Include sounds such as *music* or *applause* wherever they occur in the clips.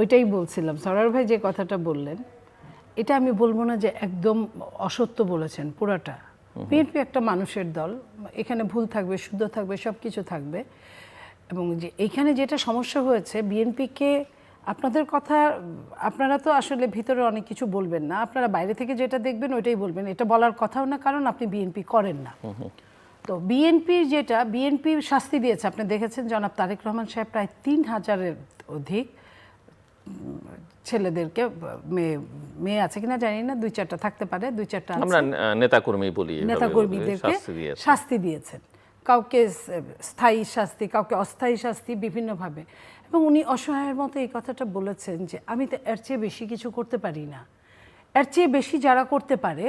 ওইটাই বলছিলাম। সরার ভাই যে কথাটা বললেন এটা আমি বলব না যে একদম অসত্য বলেছেন পুরাটা। বিএনপি একটা মানুষের দল এখানে ভুল থাকবে শুদ্ধ থাকবে সব কিছু থাকবে। এবং যে এইখানে যেটা সমস্যা হয়েছে বিএনপিকে আপনাদের কথা আপনারা তো আসলে ভিতরে অনেক কিছু বলবেন না। আপনারা বাইরে থেকে যেটা দেখবেন ওইটাই বলবেন। এটা বলার কথাও না কারণ আপনি বিএনপি করেন না। তো বিএনপির যেটা বিএনপি শাস্তি দিয়েছে আপনি দেখেছেন জনাব তারেক রহমান সাহেব প্রায় তিন হাজারের অধিক ছেলেদেরকে মেয়ে মেয়ে আছে কিনা জানি না দুই চারটা থাকতে পারে দুই চারটা আমরা নেতাকর্মী বলি নেতাকর্মীদেরকে শাস্তি দিয়েছেন। কাউকে স্থায়ী শাস্তি কাউকে অস্থায়ী শাস্তি বিভিন্নভাবে। এবং উনি অসহায়ের মতো এই কথাটা বলেছেন যে আমি তো এর চেয়ে বেশি কিছু করতে পারি না। এর চেয়ে বেশি যারা করতে পারে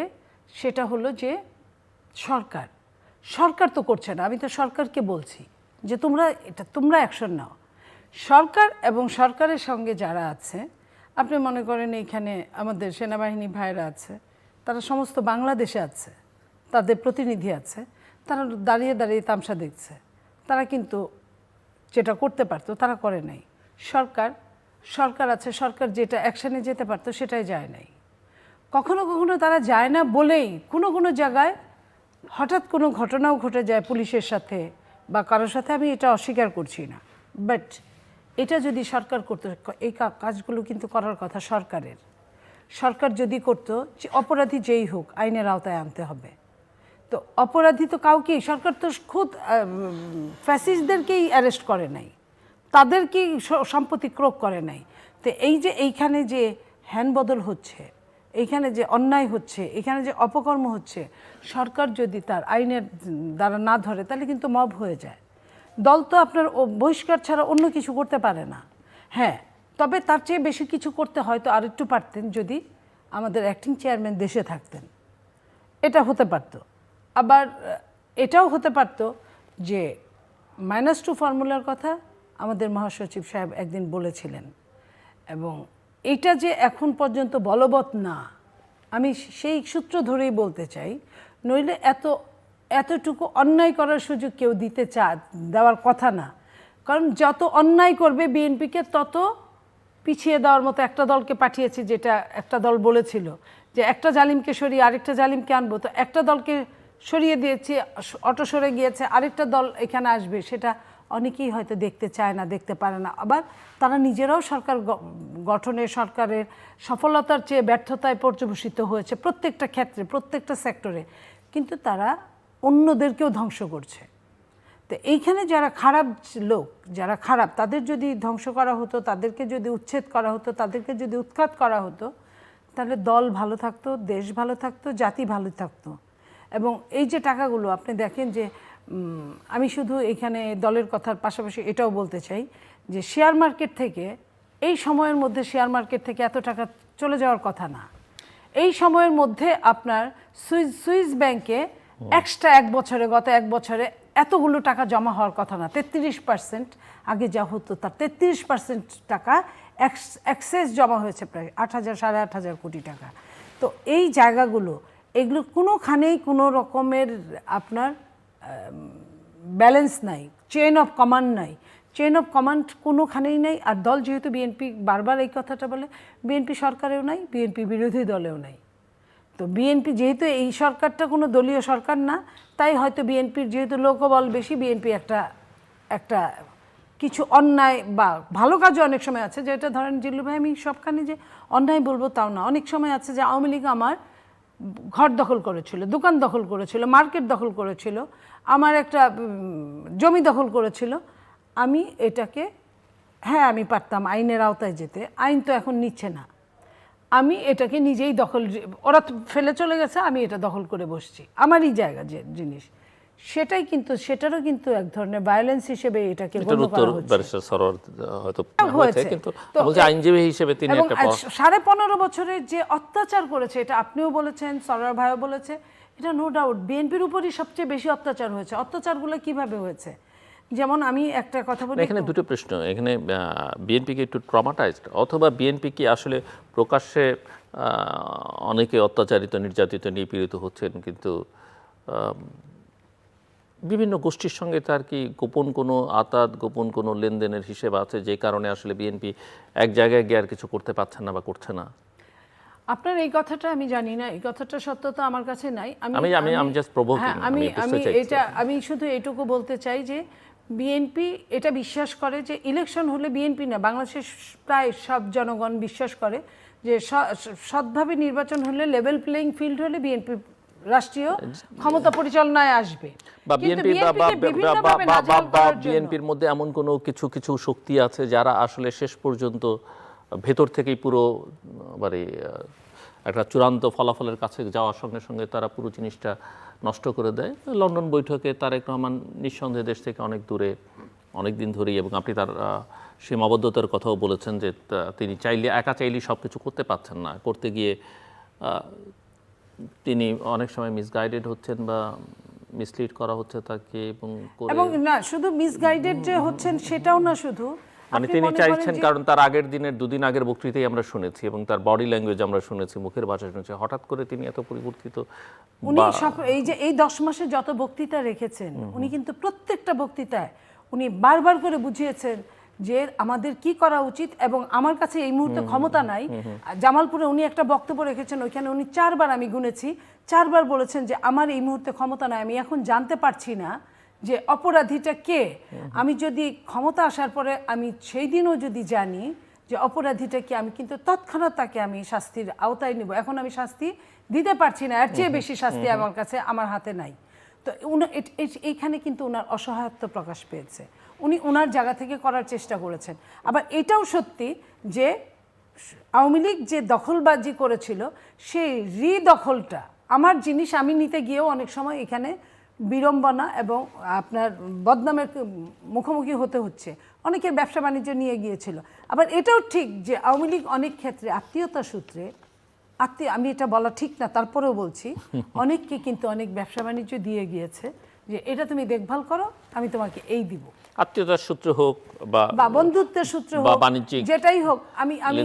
সেটা হলো যে সরকার। সরকার তো করছে না। আমি তো সরকারকে বলছি যে তোমরা এটা তোমরা অ্যাকশন নাও। সরকার এবং সরকারের সঙ্গে যারা আছে, আপনি মনে করেন এইখানে আমাদের সেনাবাহিনী ভাইরা আছে, তারা সমস্ত বাংলাদেশে আছে, তাদের প্রতিনিধি আছে, তারা দাঁড়িয়ে দাঁড়িয়ে তামসা দেখছে। তারা কিন্তু যেটা করতে পারতো, তারা করে নাই। সরকার সরকার আছে, সরকার যেটা অ্যাকশানে যেতে পারতো, সেটাই যায় নাই। কখনো কখনো তারা যায় না বলেই কোনো কোনো জায়গায় হঠাৎ কোনো ঘটনাও ঘটে যায় পুলিশের সাথে বা কারোর সাথে, আমি এটা অস্বীকার করছি না। বাট এটা যদি সরকার করতো, এই কাজগুলো কিন্তু করার কথা সরকারের। সরকার যদি করতো যে অপরাধী যেই হোক, আইনের আওতায় আনতে হবে। তো অপরাধী তো কাউকেই, সরকার তো খুদ ফ্যাসিস্টদেরকেই অ্যারেস্ট করে নাই। তাদেরকেই সম্পত্তি ক্রোক করে নাই। তো এই যে এইখানে যে হ্যান বদল হচ্ছে, এইখানে যে অন্যায় হচ্ছে এখানে যে অপকর্ম হচ্ছে, সরকার যদি তার আইনের দ্বারা না ধরে, তাহলে কিন্তু মব হয়ে যায়। দল তো আপনার বহিষ্কার ছাড়া অন্য কিছু করতে পারে না। হ্যাঁ তবে তার চেয়ে বেশি কিছু করতে হয়তো আরেকটু পারতেন যদি আমাদের অ্যাক্টিং চেয়ারম্যান দেশে থাকতেন। এটা হতে পারতো। আবার এটাও হতে পারতো যে মাইনাস টু ফর্মুলার কথা আমাদের মহাসচিব সাহেব একদিন বলেছিলেন এবং এটা যে এখন পর্যন্ত বলবৎ না, আমি সেই সূত্র ধরেই বলতে চাই, নইলে এত এতটুকু অন্যায় করার সুযোগ কেউ দিতে চা, দেওয়ার কথা না। কারণ যত অন্যায় করবে বিএনপিকে, তত পিছিয়ে দেওয়ার মতো একটা দলকে পাঠিয়েছে যেটা একটা দল বলেছিল যে একটা জালিমকে সরিয়ে আরেকটা জালিমকে আনব। তো একটা দলকে সরিয়ে দিয়েছে, অটো সরে গিয়েছে, আরেকটা দল এখানে আসবে, সেটা অনেকেই হয়তো দেখতে চায় না, দেখতে পারে না। আবার তারা নিজেরাও সরকার গঠনে, সরকারের সফলতার চেয়ে ব্যর্থতায় পর্যবসিত হয়েছে প্রত্যেকটা ক্ষেত্রে, প্রত্যেকটা সেক্টরে। কিন্তু তারা অন্যদেরকেও ধ্বংস করছে। তো এইখানে যারা খারাপ লোক, যারা খারাপ, তাদের যদি ধ্বংস করা হতো, তাদেরকে যদি উচ্ছেদ করা হতো, তাদেরকে যদি উৎখাত করা হতো, তাহলে দল ভালো থাকতো, দেশ ভালো থাকতো, জাতি ভালো থাকতো। এবং এই যে টাকাগুলো, আপনি দেখেন যে আমি শুধু এখানে দলের কথার পাশাপাশি এটাও বলতে চাই যে, শেয়ার মার্কেট থেকে, এই সময়ের মধ্যে শেয়ার মার্কেট থেকে এত টাকা চলে যাওয়ার কথা না। এই সময়ের মধ্যে আপনার সুইস সুইস ব্যাংকে এক্সট্রা এক বছরে, গত এক বছরে এতগুলো টাকা জমা হওয়ার কথা না, তেত্রিশ পার্সেন্ট, আগে যা হতো তার তেত্রিশ পার্সেন্ট টাকা এক্সেস জমা হয়েছে প্রায় আট হাজার, সাড়ে আট হাজার কোটি টাকা। তো এই জায়গাগুলো, এগুলো কোনোখানেই কোনো রকমের আপনার ব্যালেন্স নাই, চেইন অফ কমান্ড নাই। চেইন অফ কমান্ড কোনোখানেই নাই, আর দল যেহেতু বিএনপি বারবার এই কথাটা বলে, বিএনপি সরকারেও নাই, বিএনপি বিরোধী দলেও নাই। তো বিএনপি যেহেতু এই সরকারটা কোনো দলীয় সরকার না, তাই হয়তো বিএনপির যেহেতু লোকবল বেশি বিএনপি একটা একটা কিছু অন্যায় বা ভালো কাজও অনেক সময় আছে, যেটা ধরেন জিল্লু ভাই, আমি সবখানে যে অন্যায় বলব তাও না। অনেক সময় আছে যে আওয়ামী লীগ আমার ঘর দখল করেছিল, দোকান দখল করেছিল, মার্কেট দখল করেছিল, আমার একটা জমি দখল করেছিল। আমি এটাকে হ্যাঁ আমি পারতাম আইনের আওতায় যেতে, আইন তো এখন নিচ্ছে না। আমি এটাকে নিজেই দখল ওরা ফেলে চলে গেছে আমি এটা দখল করে বসছি। আমারই জায়গা যে জিনিস। সেটাই কিন্তু সেটারও কিন্তু এক ধরনের ভায়োলেন্স হিসেবে এটাকে এটার গণ্য উত্তর করা হচ্ছে সরোয়ার হয়তো হয়েছে। হয়েছে। কিন্তু বলছে আইনজীবী হিসেবে তিনি একটা সাড়ে পনেরো বছরের যে অত্যাচার করেছে এটা আপনিও বলেছেন সরার ভাইও বলেছে এটা নো ডাউট বিএনপির উপরই সবচেয়ে বেশি অত্যাচার হয়েছে। অত্যাচারগুলো কীভাবে হয়েছে? যেমন আমি একটা কথা বলি এখানে দুটো প্রশ্ন। এখানে বিএনপি কি একটু ট্রমাটাইজড অথবা বিএনপি কি আসলে প্রকাশ্যে অনেকে অত্যাচারিত নির্যাতিত নিপীড়িত হচ্ছেন কিন্তু বিভিন্ন গোষ্ঠীর সঙ্গে তার কি গোপন কোনো আতাত গোপন কোনো লেনদেনের হিসেব আছে যে কারণে আসলে বিএনপি এক জায়গায় গিয়ে আর কিছু করতে পারছে না বা করছে না? আপনার এই কথাটা আমি জানি না। এই কথাটা সত্যতা আমার কাছে নাই। আমি- আমি- আমি provoking, হ্যাঁ, আমি আমি আমি এটা আমি শুধু এইটুকু বলতে চাই যে বিএনপি এটা বিশ্বাস করে যে ইলেকশন হলে বিএনপি না বাংলাদেশের প্রায় সব জনগণ বিশ্বাস করে যে সৎভাবে নির্বাচন হলে লেভেল প্লেইং ফিল্ড হলে বিএনপি রাষ্ট্রীয় ক্ষমতা পরিচালনায় আসবে। বা বিএনপি বা বিএনপির মধ্যে এমন কোনো কিছু কিছু শক্তি আছে যারা আসলে শেষ পর্যন্ত ভেতর থেকেই পুরো মানে একটা চূড়ান্ত ফলাফলের কাছে যাওয়ার সঙ্গে সঙ্গে তারা পুরো জিনিসটা নষ্ট করে দেয়। লন্ডন বৈঠকে তারেক রহমান নিঃসন্দেহে দেশ থেকে অনেক দূরে, অনেক দিন ধরেই, এবং আপনি তার সীমাবদ্ধতার কথাও বলেছেন যে তিনি চাইলে, একা চাইলেই সব কিছু করতে পারছেন না। করতে গিয়ে তিনি অনেক সময় মিসগাইডেড হচ্ছেন বা মিসলিড করা হচ্ছে তাকে, এবং এবং না, শুধু মিসগাইডেড যে হচ্ছেন সেটাও না শুধু মানে তিনি চাইছেন কারণ তার আগের দিনের দুদিন আগের বক্তৃতাই আমরা শুনেছি এবং তার বডি ল্যাঙ্গুয়েজ আমরা শুনেছি মুখের ভাষা শুনেছি। হঠাৎ করে তিনি এত পরিবর্তিত উনি এই যে এই দশ মাসে যত বক্তৃতা রেখেছেন উনি কিন্তু প্রত্যেকটা বক্তৃতায় উনি বারবার করে বুঝিয়েছেন যে আমাদের কি করা উচিত এবং আমার কাছে এই মুহূর্তে ক্ষমতা নাই। জামালপুরে উনি একটা বক্তব্য রেখেছেন ওইখানে উনি চারবার আমি গুনেছি। চারবার বলেছেন যে আমার এই মুহূর্তে ক্ষমতা নাই আমি এখন জানতে পারছি না যে অপরাধীটা কে? আমি যদি ক্ষমতা আসার পরে আমি সেই দিনও যদি জানি যে অপরাধীটা কি আমি কিন্তু তৎক্ষণাৎ তাকে আমি শাস্তির আওতায় নিব। এখন আমি শাস্তি দিতে পারছি না। এর চেয়ে বেশি শাস্তি আমার কাছে আমার হাতে নাই। তো এইখানে কিন্তু ওনার অসহায়ত্ব প্রকাশ পেয়েছে। উনি ওনার জায়গা থেকে করার চেষ্টা করেছেন। আবার এটাও সত্যি যে আওয়ামী লীগ যে দখলবাজি করেছিল সেই রিদখলটা আমার জিনিস আমি নিতে গিয়েও অনেক সময় এখানে বিড়ম্বনা এবং আপনার বদনামের মুখোমুখি হতে হচ্ছে। অনেকের ব্যবসা বাণিজ্য নিয়ে গিয়েছিল। আবার এটাও ঠিক যে আওয়ামী লীগ অনেক ক্ষেত্রে আত্মীয়তা সূত্রে আত্মীয় আমি এটা বলা ঠিক না তারপরেও বলছি *laughs* অনেককে কিন্তু অনেক ব্যবসা বাণিজ্য দিয়ে গিয়েছে। যে এটা তুমি দেখভাল করো আমি তোমাকে এই দিব। আত্মীয়তার সূত্র হোক বা বা বন্ধুত্বের সূত্র হোক বাণিজ্যিক যেটাই হোক আমি আমি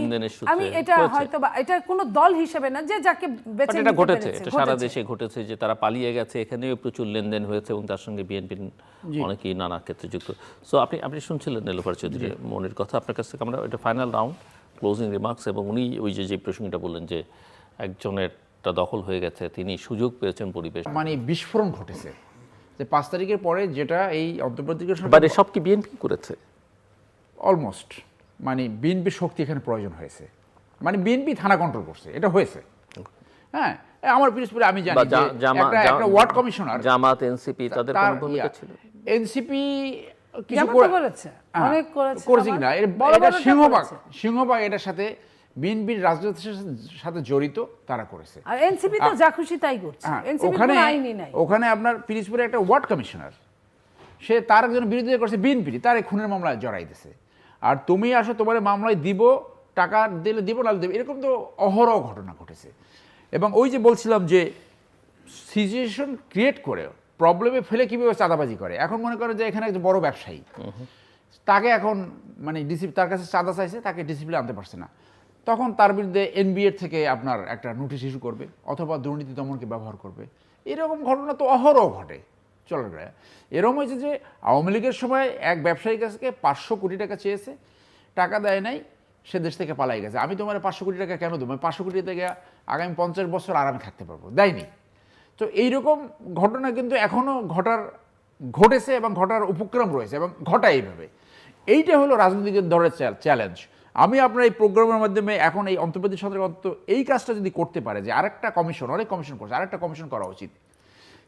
আমি এটা হয়তো বা এটা কোনো দল হিসেবে না যে যাকে বেছে এটা ঘটেছে এটা সারা দেশে ঘটেছে যে তারা পালিয়ে গেছে এখানেও প্রচুর লেনদেন হয়েছে এবং তার সঙ্গে বিএনপির অনেকেই নানা ক্ষেত্রে যুক্ত। সো আপনি আপনি শুনছিলেন নীলোফার চৌধুরী মনির কথা। আপনার কাছ থেকে আমরা এটা ফাইনাল রাউন্ড ক্লোজিং রিমার্কস এবং উনি ওই যে যে প্রসঙ্গটা বললেন যে একজনের দখল হয়ে গেছে তিনি সুযোগ পেয়েছেন পরিবেশ। মানে বিস্ফোরণ ঘটেছে। যে পাঁচ তারিখের পরে যেটা এই অন্তর্বর্তীকালীন বাট এসব কি বিএনপি করেছে? অলমোস্ট মানে বিএনপি শক্তি এখানে প্রয়োজন হয়েছে। মানে বিএনপি থানা কন্ট্রোল করছে। এটা হয়েছে। হ্যাঁ? আমার পিরিসপুরে আমি জানি একটা- একটা ওয়ার্ড কমিশনার জামাত এনসিপি তাদের কোনো ভূমিকা ছিল? এনসিপি কিছু করেছে, হ্যাঁ, অনেক করেছে। করেছে বড় এটা সিংহবাগ। সিংহবাগ এটার সাথে বিএনপির রাজনীতির সাথে জড়িত তারা করেছে। আর এনসিপি তো যা খুশি তাই করছে। হ্যাঁ, এনসিপি ওখানে কোনো আইনই নাই। ওখানে আপনার পিরিজপুরে একটা ওয়ার্ড কমিশনার সে তার একজন বিরোধিতা করছে বিএনপি তার খুনের মামলায় জড়াই দিছে। আর তুমি আসো তোমার মামলায় দিব টাকা দিলে দিব না দেবে এরকম তো অহরহ ঘটনা ঘটেছে। এবং ওই যে বলছিলাম যে সিচুয়েশন ক্রিয়েট করে প্রবলেমে ফেলে কীভাবে চাঁদাবাজি করে এখন মনে করো যে এখানে একজন বড় ব্যবসায়ী। তাকে এখন মানে ডিসিপি তার কাছে চাঁদা চাইছে তাকে ডিসিপ্লিন আনতে পারছে না। তখন তার বিরুদ্ধে এনবিএর থেকে আপনার একটা নোটিশ ইস্যু করবে, অথবা দুর্নীতি দমনকে ব্যবহার করবে। এরকম ঘটনা তো অহরহ ঘটে। চলে যায় এরকম হয়েছে যে আওয়ামী লীগের সময় এক ব্যবসায়ীর কাছে পাঁচশো কোটি টাকা চেয়েছে, টাকা দেয় নাই, সে দেশ থেকে পালাই গেছে। আমি তোমার পাঁচশো কোটি টাকা কেন দেবো? পাঁচশো কোটি থেকে আগামী পঞ্চাশ বছর আরামে থাকতে পারব। দেয়নি। তো এইরকম ঘটনা কিন্তু এখনও ঘটার, ঘটেছে এবং ঘটার উপক্রম রয়েছে এবং ঘটায় এইভাবে। এইটা হলো রাজনৈতিক দলের চ্যালেঞ্জ আমি আপনার এই প্রোগ্রামের মাধ্যমে এখন এই অন্তর্বর্তী সরকার অন্তত এই কাজটা যদি করতে পারে যে আরেকটা কমিশন, অনেক কমিশন করছে, আরেকটা কমিশন করা উচিত।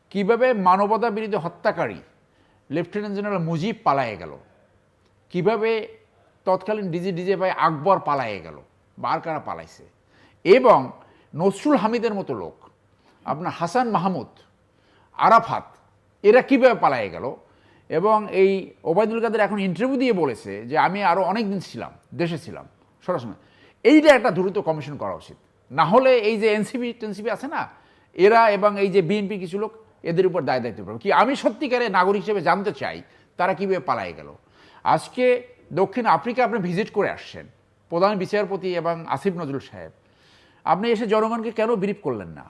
কীভাবে মানবতা বিরোধী হত্যাকারী লেফটেন্যান্ট জেনারেল মুজিব পালায়ে গেল? কীভাবে তৎকালীন ডিজি ডিজে ভাই আকবর পালায়ে গেল? বা আর কারা পালাইছে? এবং নসরুল হামিদের মতো লোক, আপনার হাসান মাহমুদ, আরাফাত, এরা কীভাবে পালায়ে গেল? এবং এই ওবায়দুল কাদের এখন ইন্টারভিউ দিয়ে বলেছে যে আমি আরও অনেক দিন ছিলাম, দেশে ছিলাম সরাসরি এইটা একটা দ্রুত কমিশন করা উচিত। না হলে এই যে এনসিপি টেনসিপি আছে না, এরা এবং এই যে বিএনপি কিছু লোক, এদের উপর দায় দায়িত্ব পাবে কি আমি সত্যিকারে নাগরিক হিসেবে জানতে চাই, তারা কীভাবে পালায়ে গেল? আজকে দক্ষিণ আফ্রিকা আপনি ভিজিট করে আসছেন, প্রধান বিচারপতি এবং আসিফ নজরুল সাহেব। আপনি এসে জনগণকে কেন ব্রিফ করলেন না?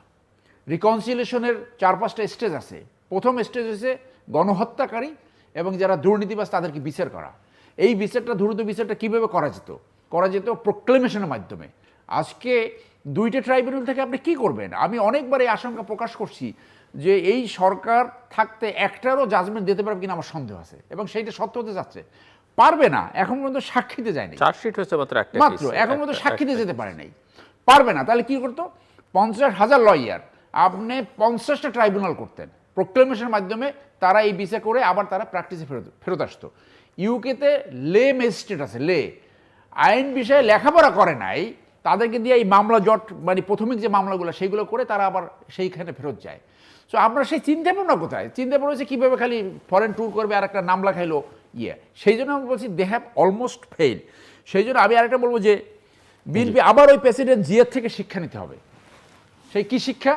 রিকনসিলেশনের চার পাঁচটা স্টেজ আছে। প্রথম স্টেজ হচ্ছে গণহত্যাকারী এবং যারা দুর্নীতিবাজ তাদেরকে বিচার করা। এই বিচারটা দ্রুত বিচারটা কীভাবে করা যেত? করা যেত প্রোক্লেমেশনের মাধ্যমে। আজকে দুইটা ট্রাইব্যুনাল থেকে আপনি কি করবেন? আমি অনেকবার এই আশঙ্কা প্রকাশ করছি যে এই সরকার থাকতে একটারও জাজমেন্ট দিতে পারবে কিনা আমার সন্দেহ আছে এবং সেইটা সত্য হতে যাচ্ছে। পারবে না এখন পর্যন্ত সাক্ষীতে যায়নি। চার্জশিট হয়েছে মাত্র একটা মাত্র এখন পর্যন্ত সাক্ষীতে যেতে পারে নাই। পারবে না তাহলে কি করতো? পঞ্চাশ হাজার লয়ার আপনি পঞ্চাশটা ট্রাইব্যুনাল করতেন। প্রোক্লেমেশনের মাধ্যমে তারা এই বিচার করে আবার তারা প্র্যাকটিসে ফেরত ফেরত আসতো। ইউকেতে লে ম্যাজিস্ট্রেট আছে লে। আইন বিষয়ে লেখাপড়া করে নাই তাদেরকে দিয়ে এই মামলা জট মানে প্রাথমিক যে মামলাগুলো সেইগুলো করে তারা আবার সেইখানে ফেরত যায়। সো আমরা সেই চিন্তা ভাবনা কোথায়? চিন্তা ভাবনা হচ্ছে কীভাবে খালি ফরেন ট্যুর করবে আর একটা নাম লেখাইলো ইয়ে। সেই জন্য আমি বলছি দে হ্যাভ অলমোস্ট ফেল সেই জন্য আমি আরেকটা বলব যে বিএনপি আবার ওই প্রেসিডেন্ট জিয়ার থেকে শিক্ষা নিতে হবে। সেই কি শিক্ষা?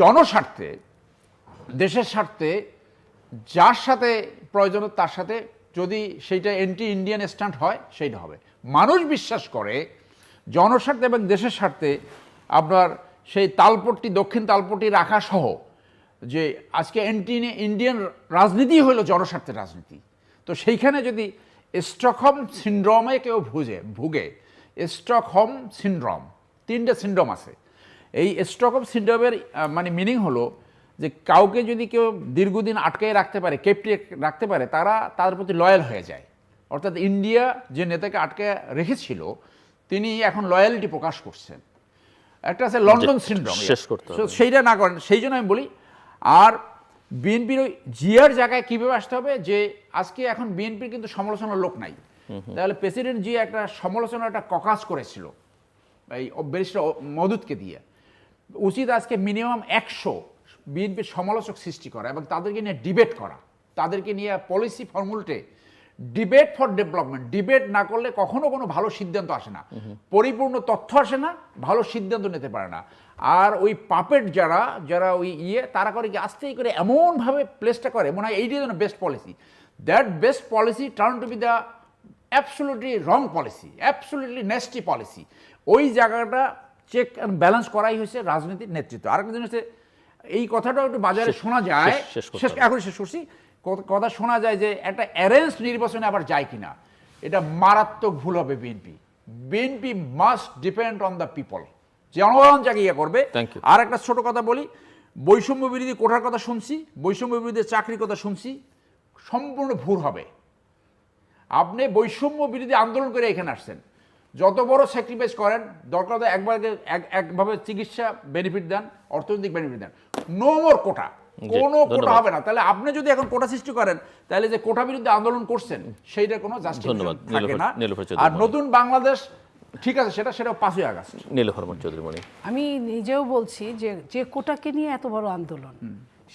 জনস্বার্থে দেশের স্বার্থে যার সাথে প্রয়োজন তার সাথে যদি সেইটা এন্টি ইন্ডিয়ান স্ট্যান্ড হয়, সেইটা হবে। মানুষ বিশ্বাস করে, জনস্বার্থে এবং দেশের স্বার্থে আপনার সেই তালপট্টি, দক্ষিণ তালপট্টি রাখা সহ যে আজকে এন্টি ইন্ডিয়ান রাজনীতি হলো জনস্বার্থের রাজনীতি। তো সেইখানে যদি স্টকহোম সিন্ড্রমে কেউ ভুজে, ভুগে স্টকহোম সিন্ড্রোম তিনটে সিন্ড্রোম আছে। এই স্টকহোম সিন্ড্রোমের মানে মিনিং হলো যে কাউকে যদি কেউ দীর্ঘদিন আটকায় রাখতে পারে কেপটে রাখতে পারে তারা তার প্রতি লয়াল হয়ে যায়। অর্থাৎ ইন্ডিয়া যে নেতাকে আটকে রেখেছিল তিনি এখন লয়ালিটি প্রকাশ করছেন। একটা আছে লন্ডন সিন্ড্রোম শেষ করতে সেইটা না করেন সেই জন্য আমি বলি আর বিএনপির ওই জিয়ার জায়গায় কীভাবে আসতে হবে যে আজকে এখন বিএনপির কিন্তু সমালোচনার লোক নাই। তাহলে প্রেসিডেন্ট জিয়া একটা সমালোচনা একটা ককাস করেছিল এই ব্যারিস্টার মদুদকে দিয়ে। উচিত আজকে মিনিমাম একশো বিএনপির সমালোচক সৃষ্টি করা এবং তাদেরকে নিয়ে ডিবেট করা। তাদেরকে নিয়ে policy formulate debate for development debate না করলে কখনো কোনো ভালো সিদ্ধান্ত আসে না। পরিপূর্ণ তথ্য আসে না ভালো সিদ্ধান্ত নিতে পারে না। আর ওই পাপেট যারা যারা ওই ইয়ে তারা করে কি আস্তেই করে এমনভাবে প্লেসটা করে মনে হয় এইটাই যেন best policy that best policy turn to be the absolutely wrong policy absolutely nasty policy ওই জায়গাটা চেক অ্যান্ড ব্যালেন্স করাই হয়েছে রাজনীতির নেতৃত্ব। আরেকটা জিনিস হচ্ছে এই কথাটাও একটু বাজারে শোনা যায়। শেষ-। এখন শেষ করছি। কথা শোনা যায় যে একটা অ্যারেঞ্জ নির্বাচনে আবার যায় কিনা। এটা মারাত্মক ভুল হবে BNP BNP must depend on the people জনগণ যাকে ইয়ে করবে। আর একটা ছোট কথা বলি বৈষম্য বিরোধী কোঠার কথা শুনছি বৈষম্য বিরোধী চাকরির কথা শুনছি সম্পূর্ণ ভুল হবে। আপনি বৈষম্য বিরোধী আন্দোলন করে এখানে আসছেন। যত বড় স্যাক্রিফাইস করেন দরকার একবার এক- একভাবে চিকিৎসা বেনিফিট দেন অর্থনৈতিক বেনিফিট দেন। নো মোর কোটা কোনো কোটা হবে না। তাহলে আপনি যদি এখন কোটা সৃষ্টি করেন তাহলে যে কোটা বিরুদ্ধে আন্দোলন করছেন সেইটা কোনো জাস্টিফিকেশন থাকে না। আর নতুন বাংলাদেশ ঠিক আছে সেটা সেটা পাঁচই আগস্ট। নীলফরমান চৌধুরী মণি আমি নিজেও বলছি যে যে কোটাকে নিয়ে এত বড় আন্দোলন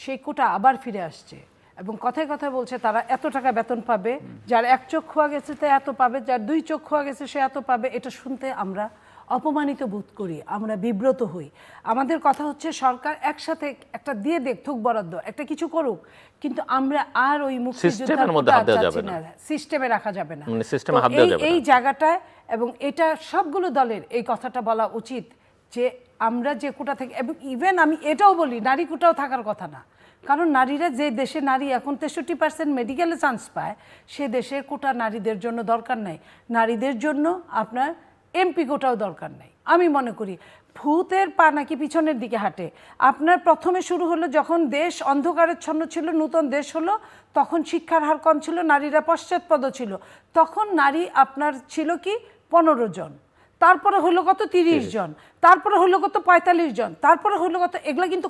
সেই কোটা আবার ফিরে আসছে এবং কথায় কথায় বলছে তারা এত টাকা বেতন পাবে যার এক চোখ খোয়া গেছে তে এত পাবে যার দুই চোখ খোয়া গেছে সে এত পাবে এটা শুনতে আমরা অপমানিত বোধ করি আমরা বিব্রত হই। আমাদের কথা হচ্ছে সরকার একসাথে একটা দিয়ে দেখ থুক বরাদ্দ একটা কিছু করুক কিন্তু আমরা আর ওই মুক্তিযোদ্ধার মধ্যে হাত দেওয়া যাবে না। না। সিস্টেমে রাখা যাবে না। মানে সিস্টেমে হাত দেওয়া এই- যাবে এই না। জায়গাটায় এবং এটা সবগুলো দলের এই কথাটা বলা উচিত যে আমরা যে কোটা থেকে এবং ইভেন আমি এটাও বলি নারী কোটাও থাকার কথা না। কারণ নারীরা যে দেশে নারী এখন তেষট্টি পার্সেন্ট মেডিকেলে চান্স পায় সে দেশের কোটা নারীদের জন্য দরকার নাই। নারীদের জন্য আপনার এমপি কোটাও দরকার নাই। আমি মনে করি ভূতের পা নাকি পিছনের দিকে হাঁটে। আপনার প্রথমে শুরু হলো যখন দেশ অন্ধকারেচ্ছন্ন ছিল নতুন দেশ হলো তখন শিক্ষার হার কম ছিল নারীরা পশ্চাৎপদ ছিল। তখন নারী আপনার ছিল কি? পনেরো জন। তারপরে হলো কত? তিরিশ জন। তারপরে হলো কত? পঁয়তাল্লিশ জন। তারপরে হলো কত? এগুলা কিন্তু